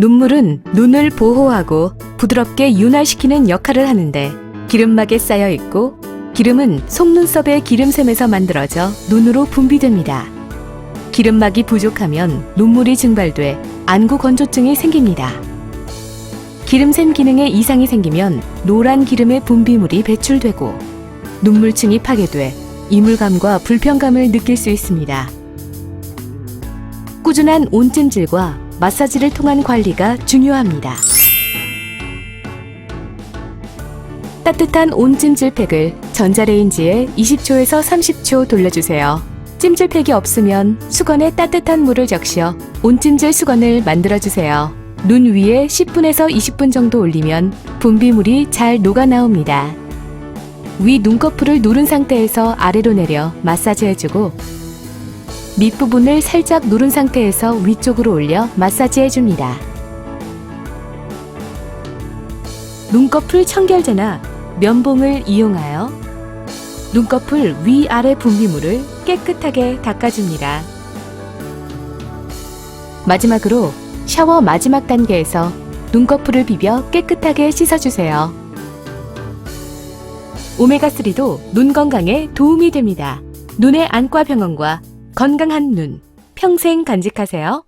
눈물은 눈을 보호하고 부드럽게 윤활시키는 역할을 하는데 기름막에 쌓여 있고 기름은 속눈썹의 기름샘에서 만들어져 눈으로 분비됩니다. 기름막이 부족하면 눈물이 증발돼 안구 건조증이 생깁니다. 기름샘 기능에 이상이 생기면 노란 기름의 분비물이 배출되고 눈물층이 파괴돼 이물감과 불편감을 느낄 수 있습니다. 꾸준한 온찜질과 마사지를 통한 관리가 중요합니다. 따뜻한 온 찜질팩을 전자레인지에 20초에서 30초 돌려주세요. 찜질팩이 없으면 수건에 따뜻한 물을 적셔 온찜질 수건을 만들어주세요. 눈 위에 10분에서 20분 정도 올리면 분비물이 잘 녹아 나옵니다. 위 눈꺼풀을 누른 상태에서 아래로 내려 마사지해주고 밑부분을 살짝 누른 상태에서 위쪽으로 올려 마사지 해줍니다. 눈꺼풀 청결제나 면봉을 이용하여 눈꺼풀 위아래 분비물을 깨끗하게 닦아줍니다. 마지막으로 샤워 마지막 단계에서 눈꺼풀을 비벼 깨끗하게 씻어주세요. 오메가3도 눈 건강에 도움이 됩니다. 눈의 안과 병원과 건강한 눈, 평생 간직하세요.